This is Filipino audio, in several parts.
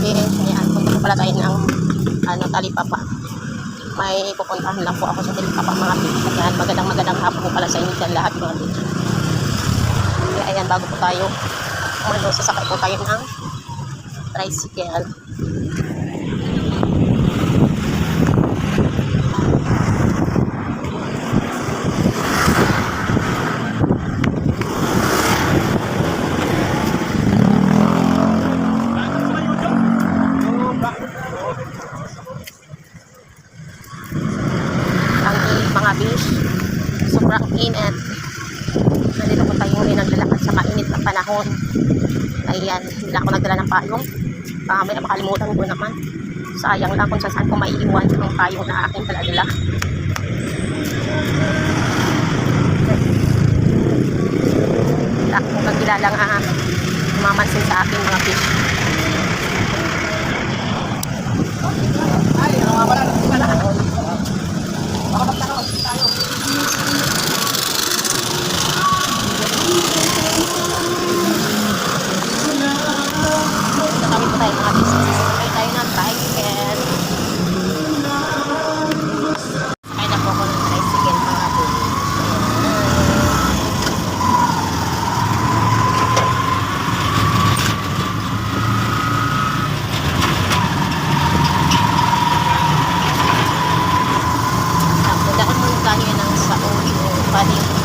besh, ayan, punta po pala tayo ng ano, talipapa. May pupuntahan lang po ako sa talipapa mga besh. Ayan, magandang magandang hapon po pala sa inyo dyan lahat mga besh. Kaya ayan, bago po tayo umano, sasakay po tayo ng tricycle. ang init mga bish. Sobrang init. Nandito po tayo ngayon naglalakad sa mainit na panahon. Ayan, hindi ako nagdala ng payong. Baka may makalimutan ko naman. Sayang lang kung saan ko maiiwan ang payong na aking daladala. Wala akong kagilalang ah, mamansin sa akin mga fish.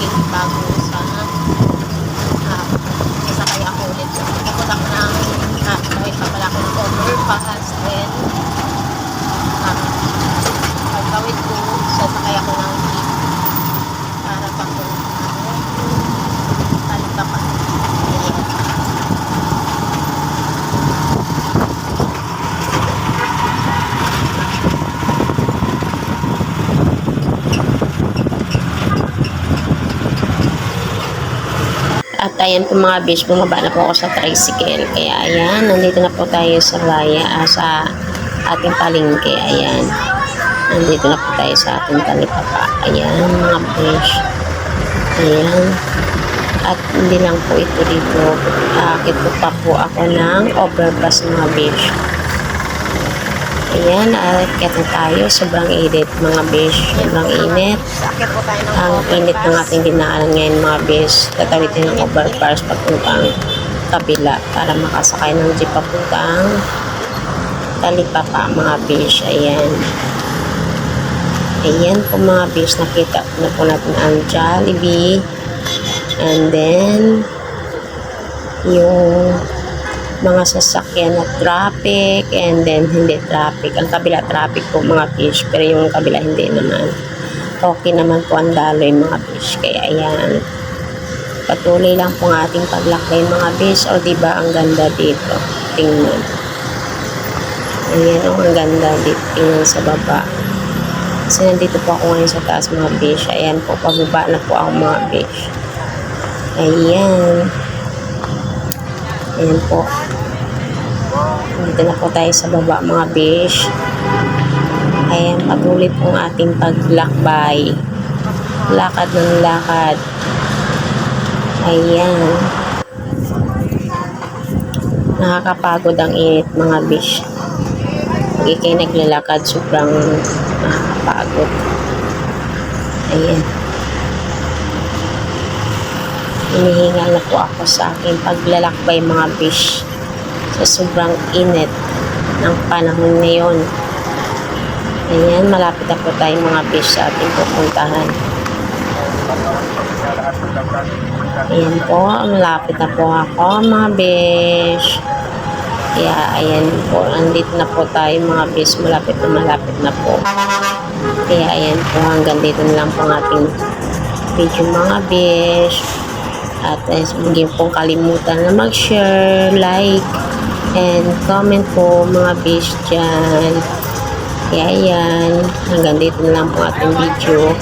Bago sa ah, sasakay ako ulit. Pupunta ko ng ah, tawid pa pala ako ng overpass then ah, pagkawid ko sasakay ako ng jeep para pang ano talita pa. Ayan. At ayan po mga besh, bumaba na po ako sa tricycle. Kaya ayan, nandito na po tayo sa baya, ah, sa ating palengke. Ayan. Nandito na po tayo sa ating talipapa. Ayan mga besh. Ayan. At hindi lang po ito dito. Akit po pa po ako ng overpass mga besh. Ayan, akit na tayo. Sobrang init mga besh. Sobrang init ang init ng ating dinaanan ngayon mga bes. Tatawid din ng overpass papuntang kabila para makasakay ng jeep papuntang talipapa mga bes. Ayan. Ayan po mga bes. Nakita po na po natin ang Jollibee. And then, yung mga sasakyan na traffic and then hindi traffic. Ang kabila traffic po mga fish pero yung kabila hindi naman okay naman po ang daloy mga fish. Kaya ayan, patuloy lang po ang ating paglakbay mga fish. O di ba ang ganda dito? Tingnan. Ayan o, ang ganda dito. Tingnan sa baba. Kasi nandito po ako ngayon sa taas mga fish. Ayan po, pababa na po ako mga fish. Ayan. Ayan po. Dito na po tayo sa baba mga fish. Ayan, patuloy pong ating paglakbay. Lakad ng lakad. Ayan. Nakakapagod ang init mga bish. Pag ikay naglalakad, sobrang nakakapagod. Ayan. Hinihingal na po ako sa aking paglalakbay mga bish. Sa sobrang init ng panahon ngayon. Ayan, malapit na po tayo mga fish sa ating pupuntahan. Ayan po, malapit na po ako mga fish. Kaya ayan po, andito na po tayo mga fish, malapit na malapit na po. Kaya ayan po, hanggang dito na lang po ang ating video mga fish. At eh, hindi pong kalimutan na mag-share, like, and comment po mga fish dyan. Kaya yan, hanggang dito na lang po ating video.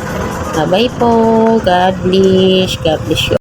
Bye-bye po. God bless. God bless you.